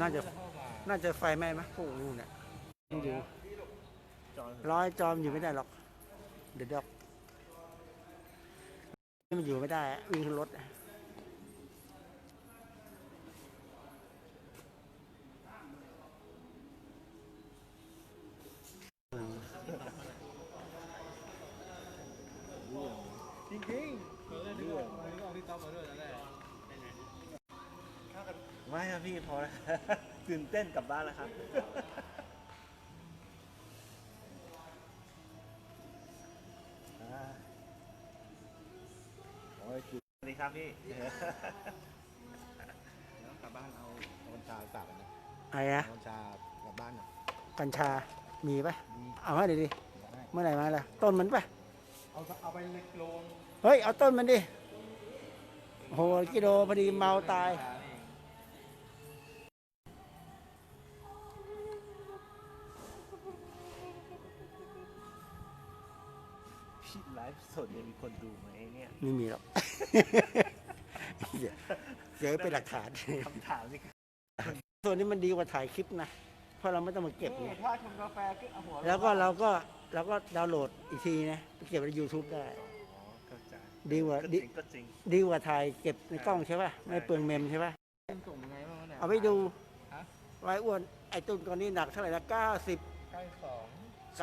น่าจะเข้ามาน่าจะไฟไหม้ไหมพวกนู้นเนี่ยมันอยู่จอยร้อยจอมอยู่ไม่ได้หรอก เดี๋ยวดอกนี่มันอยู่ไม่ได้อะวิ่งขึ้นรถอะอืมจริงจริงๆเออนึกออกนึกออกที่ต๊อกมาด้วยนั่นแหละ ไม่ครับพี่พอแล้วตื่นเต้นกลับบ้านแล้วครับอ่าโอ้ยคือสวัสดีครับพี่แล้วกลับบ้านเอาเอากัญชาฝากกันนะอะไรนะเอากัญชากลับบ้านน่ะกัญชา มีปะมีเอามาเดี๋ยวดิ ได้เมื่อไหร่มาล่ะ ต้นมันปะเอาเอาไปเล็กโลงเฮ้ย เอาต้นมันดิโหกิโลพอดีเมาตายพี่ไลฟ์สดเนี่ยมีคนดูไหมเนี่ยไม่มีหรอก เดี๋ยวเดี๋ยวเป็นหลักฐานคำถามนี่คือส่วนนี้มันดีกว่าถ่ายคลิปนะ เพราะเราไม่ต้องมาเก็บไงถ้าชงกาแฟก็เอาหัวแล้วก็เราก็เราก็ดาวน์โหลดอีกทีนะไปเก็บใน YouTube ได้อ๋อเข้าใจดีกว่าก็จดีริงก็จริงดีกว่าถ่ายเก็บในกล้องใช่ป่ะ ไม่เปลืองเมมใช่ป่ะส่งยังไงบ้างวะเนี่ยเอาไปดูฮะไว้อ้วนไอ้ตุ้นตอนนี้หนักเท่าไหร่ละ90ใกล้สอง0.1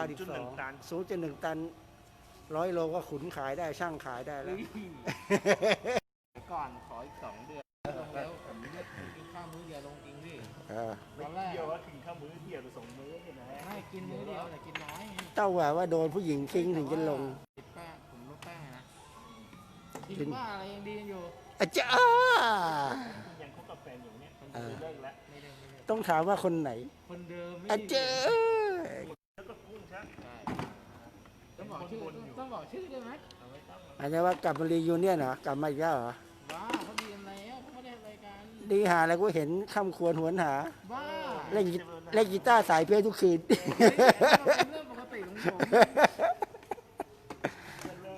ตัน92 0.1ตัน ร้อยโลก็ขุนขายได้ช่างขายได้แล้ว ก่อนขออีกสองเดือนลงแล้วผมเลือกกินข้าวมื้อเดียวลงจริงพี่เออตอนแรกเดียวว่าถึงข้าวมื้อเดียวหรือสองมื้อเนี่ยนะไม่กินมื้อเดียวแต่กินน้อยไงเต้าว่าว่าโดนผู้หญิงทิ้งถึงจะลง ติดแป้งผมลดแป้งไงนะกิกินนว่าอะไรยังดีอยู่อาจารย์ยังคบกับแฟนอยู่เนี่ยเออเลิกแล้วไม่ได้ไม่ได้ต้องถามว่าคนไหน คนเดิมไม่อาได้จารย์แล้วก็กุ้งใช่ไหมใช่ต้อง บอกชื่อต้องบอกชื่อได้ไหมเอาไว้ตั้งอาจจะว่ากลับมารียูเนียนเหรอกลับมาอีกแล้วเหรอบ้าเขาดีกันแล้วเขาไม่ได้อะไรกันดีหาอะไรกูเห็นข้ามควรหวนหา บ้าเล่นกีเล่นกีตาร์สายเพลทุกคืนเฮ้ยเป็นเรื่องปกติของผม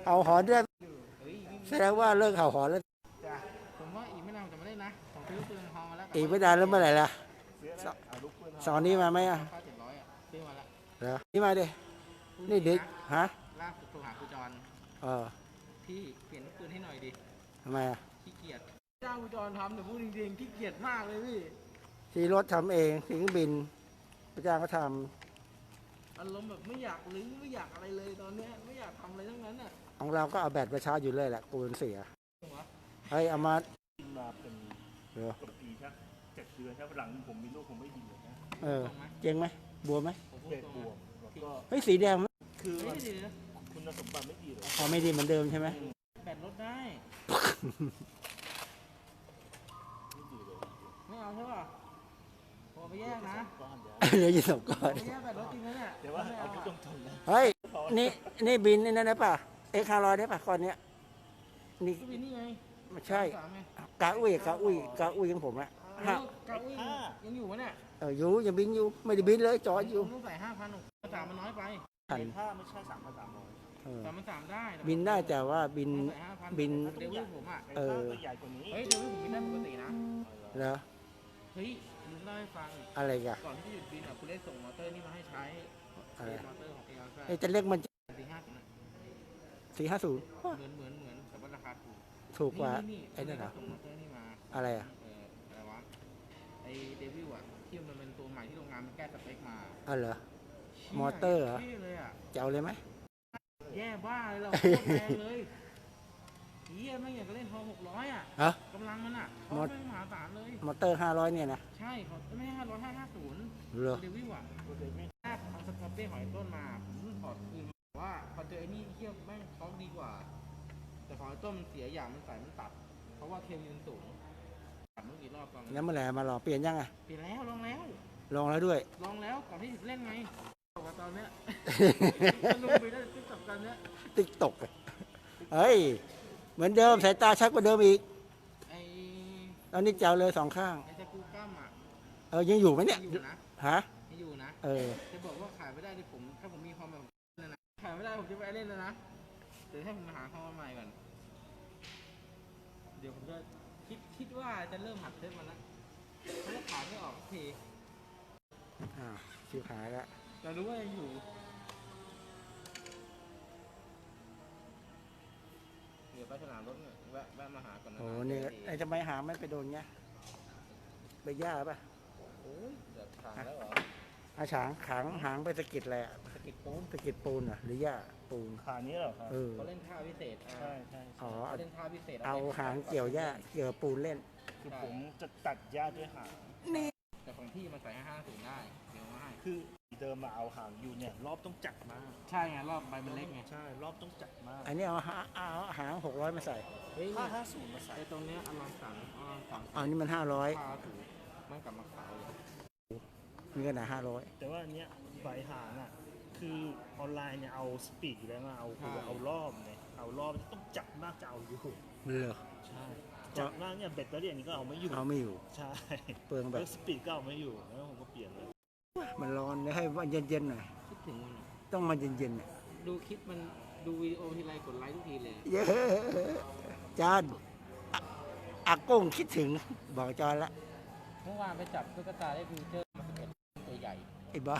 เอาหอนด้วยเฮ้ยนี่แสดงว่าเลิกเห่าหอนแล้วจ้ะผมว่าอีกไม่นานจะมาเล่นนะผมซื้อปืนทองมาแล้วอีกไม่นานแล้วเมื่อไหร่ล่ะเสื้อแล้วเอาลูกปืนสอนนี้มาไหมอะค่าเจ็ดร้อยอะซื้อมาแล้วเหรอนี่มาดินี่ดึกฮะ จร เออพี่เปลี่ยนปืนให้หน่อยดิทำไมอะขี้เกียจจ้างครูจรทำแต่พูดจริงๆขี้เกียจมากเลยพี่ที่รถทำเองที่เครื่องบินพระเจ้างก็ทอารมณ์แบบไม่อยากลื้อไม่อยากอะไรเลยตอนเนี้ยไม่อยากทำอะไรทั้งนั้นอะำของเราก็เอาแบตมาชาร์จอยู่เลยแหละกูมันเสียถูกไหมเฮ้ยเอามามาเป็นเหรอกับปีใช่เจ็ดเดือนใช่หลังผมมีลูกผมไม่ดีเลยนะเออเจ๋งไหมบวมไหมผมพูดเด็กตรงบวนะมแล้วก็เฮ้ยสีแดงไหมคือเฮ้มัยนเดี๋ยวนะ คุณสมบัติไม่ดีเลยอ๋อไม่ดีเหมือนเดิมใช่ไหมแบตลดได้ ไม่ดีเลยไม่เอาใช่ป่ะผมเอาไปแยกนะก้อนเดียวเหลืออยู่สองก้อเอานไปแยกแบตลดจริงนะเนี่ยแต่ว่าไม่เอาเอาไปอะตรงๆนะเฮ้ย นี่นี่บินนี่นั่นได้ป่ะเอ็กซ์ห้าร้อยได้ป่ะก้อนเนี้ยนี่ก็เป็นนี่ไงไม่ใช่สามไงกาอุ้ยกาอุ้ยกาอุ้ยของผมอะเอห้าอกาอุ้ยยังอยู่วะเนี่ยเอออยู่ยังบินอยู่ไม่ได้บินเลยจอดอยู่ผมต้องใส่ห้าพันสามมันน้อยไปพัน ถ้าไม่ใช่สามพันสามร้อยเออ สามมันสามได้แต่บินได้แต่ว่าบินต้องใส่ห้าพันบินเดวิลผมอะในเออถ้าตัวใหญ่กว่านี้เฮ้ยเดวิลผมบินได้ปกตินะเหรอเฮ้ยลืมเล่าให้ฟังอะไรกันก่อนที่จะหยุดบินอะคุณได้ส่งมอเตอร์นี่มาให้ใช้อะไรมอเตอร์ของเอลซ่าไอ้จะเล็กมันสี่ห้าศูนย์สี่ห้าศูนย์เหมือนเหมือนเหมือนแต่ว่าราคาถูกถูกกว่านี่ไอ้นั่นเหรอส่งมอเตอร์นี่มาอะไรอะเอออะไรวะไอเดวิลอะที่มันเป็นตัวใหม่ที่โรงงานมันแก้สเปคมาอ๋อเหรอชี่ยมอเตอร์เหรอท่เลยอะจะเอาเลยไหม แย่บ้าเลยเราโคตรแพงเลยเฮียไม่งอยากจะเล่นพอหกร้อยอะฮะ กำลังมันอะมอเขาไม่มหาศาลเลย มอเตอร์ห้าร้อยเนี่ยนะใช่เขาไม่ห้าร้อยห้าห้าศูนย์เหรอ เดวิลอะตัวเด็กไม่แรกเอาสกอตเต้หอยต้นมาผมถอดคืนว่าพอเจอไอ้นี่เทียบแม่งช็อกดีกว่า แต่พอไอ้ต้นมันเสียอย่างมันใส่มันตัด เพราะว่าเคมีมันสูงตัดเมื่อกี่รอบตอนนั้นแล้วเมื่อไหร่มารอเปลี่ยนยังไงเปลี่ยนแล้วลองแล้ว ลองแล้วด้วย ลองแล้วก่อนที่จะเล่นไงบอ กว่าตอนเนี้ยสนุกไปได้ติ๊กต็อกตอนเนี้ยติ๊กตกเฮ้ย เหมือนเดิมสายตาชัดกว่าเดิมอีกไอ้ตอนนี้เจ้าเลยสองข้าง ไอ้ตะกูก้ามอะเออยังอยู่ไหมเนี่ยยังอยู่นะฮะ ยังอยู่นะ เออ จะบอกว่าขายไม่ได้ที่ผม ถ้าผมมีความแบบนั้นนะขายไม่ได้ผมจะไปเล่นแล้วนะเดี๋ยวให้ผมหาข้อใหม่ก่อน เดี๋ยวผมจะคิดคิดว่าจะเริ่มหัดเทสมันละเขาจะขายไม่ออกสักทีอ้าวชิบหายแล้ว แต่รู้ว่ายังอยู่ เดี๋ยวไปสนามรถเนี่ยแวะแวะมาหาก่อนนะโอ้โหนี่ก็ไอ้ทำไมหางไม่ไปโดนเงี้ยไปย่าป่ะโอ้ยเดือดทางแล้วเหรออาฉางขางหางไปสะกิดอะไรอะสกิดปูนสะกิดปูนเหรอหรือย่าปูนขานี้เหรอครับเออเขาเล่นท่าพิเศษอะใช่ใช่อ๋อเขาเล่นท่าพิเศษเอาหางเกี่ยวหญ้าเกี่ยวปูนเล่น คือผมจะตัดหญ้าด้วยหางแต่ของพี่มันใส่ให้ห้าศูนย์ได้เดี๋ยวมาให้ คือเดิมมาเอาหางอยู่เนี่ย รอบต้องจัดมากใช่ไงรอบใบมันเล็กไงใช่ รอบต้องจัดมากอันนี้เอาหาเอาหางหกร้อยมาใส่เฮ้ยถ้าเนี่ยห้าศูนย์มาใส่ไอ้ตรงเนี้ยอลังสันอลังสันอันนี้มันห้าร้อยท่าถูกมันกลับมาขาวเลยนี่ก็หนาห้าร้อยแต่ว่าอันเนี้ยใบหางอะ คือออนไลน์เนี่ยเอาสปีดอยู่แล้วมาเอาคือเอารอบเนี่ยเอารอบต้องจัดมากจะเอาอยู่เหรอใช่จัดมากเนี่ยแบตเตอรี่อันนี้ก็เอาไม่อยู่เอาไม่อยู่ ใช่เปลืองแบแล้บวสปีดก็เอาไม่อยู่แล้วผมก็เปลี่ยนเลย มันร้อนเลยให้มันเย็นๆหน่อย คิดถึงมันอะต้องมาเย็นๆหน่อยดูคลิปมันดูวิดีโอทีไรกดไลค์ทุกทีเลยเยอะจานอะอากงคิดถึง บอกจอนละ เมื่อวานไปจับตุ๊กตาได้ฟิวเจอร์มาสิบเอ็ดตัวใหญ่ ไอ้บ้า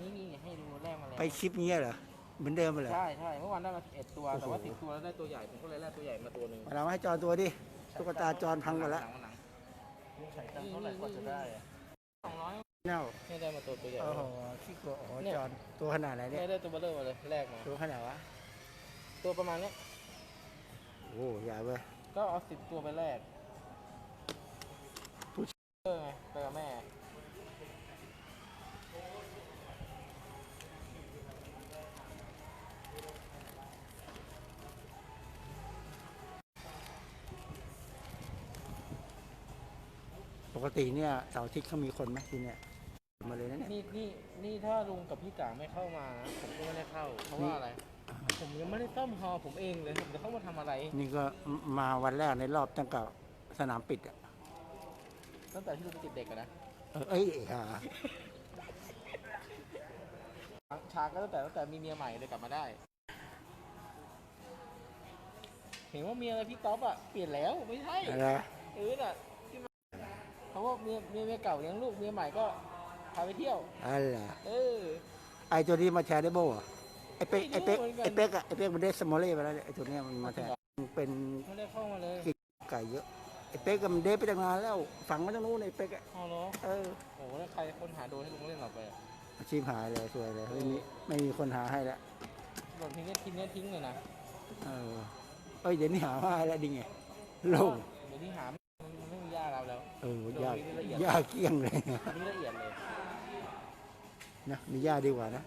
นี่นี่ให้ดูแรกมาแล้วไปคลิปเงี้ยเหรอ เหมือนเดิมเลยใช่ใช่เมื่อวานได้มาสิบเอ็ดตัวโอ้โหแต่ว่าสิบตัวแล้วได้ตัวใหญ่ ผมก็เลยแลกตัวใหญ่มาตัวหนึ่งมาเราให้จอนตัวดิตุ๊กตาจอนพังหมดแล้ว หลังลุงใช้ตังค์เท่าไหร่กว่าจะได้อะสองร้อย เน่าไม่ได้มาตัวตัวใหญ่โอ้โหขี้กลัวโอ้โหเนี่ยจอนตัวขนาดไหนเนี่ยไม่ได้ตัวเบลเลอร์มาเลยแรกมาตัวขนาดวะตัวประมาณเนี้ยโอ้โหใหญ่เว้ยก็เอาสิบตัวไปแรกผู้ชเออไงไปกับแม่ปกติเนี่ยเสาร์อาทิตย์เขามีคนไหมที่เนี่ย มาเลยนะเนี่ย นี่นี่นี่ถ้าลุงกับพี่จ๋าไม่เข้ามานะผมก็ไม่ได้เข้า เพราะว่าอะไร ผมยังไม่ได้ซ่อมฮอผมเองเลยผมจะเข้ามาทำอะไร นี่ก็มาวันแรกในรอบตั้งแต่สนามปิดอะ ตั้งแต่ที่ลุงติดเด็กอะนะเออเอ้ยหาช้าก็ตั้งแต่ตั้งแต่มีเมียใหม่เลยกลับมาได้ เห็นว่าเมียอะไรพี่ต๊อปอะเปลี่ยนแล้วไม่ใช่อะไรเออน่ะที่มาเพราะว่าเมียเมียเมียเก่าเลี้ยงลูกเมียใหม่ก็ พาไปเที่ยว อะไรเออ ไอตัวนี้มาแชร์ได้โบ้เหรอไอเป๊กไอเป๊กไม่รู้เหมือนกันไอเป๊กอะไอเป๊กมันได้สมอลเล่ไปแล้วเนี่ยไอตัวเนี้ยมันมาแชร์มันเป็นไม่ได้เข้ามาเลยไก่เยอะไอเป๊กก็มันเด้ไปตั้งนานแล้วฝังมาตั้งนู้นไอเป๊กอะเอาเนาะเออโอ้โหแล้วใครคนหาโดนให้ลุงเล่นต่อไปอะอาชีพหายเลยสวยเลยไม่มีไม่มีคนหาให้แล้วโดนทิ้งเนี่ยทิ้งเนี่ยทิ้งเลยนะเออเอ้ยเดี๋ยวนี้หามาให้แล้วดิไงโล่งเดี๋ยวนี้หาไม่มันไม่มียาเราแล้ว เออยากโดนละเอียดยากเกลี้ยงเลยอันนี้ละเอียดเลย นะมียาดีกว่านะ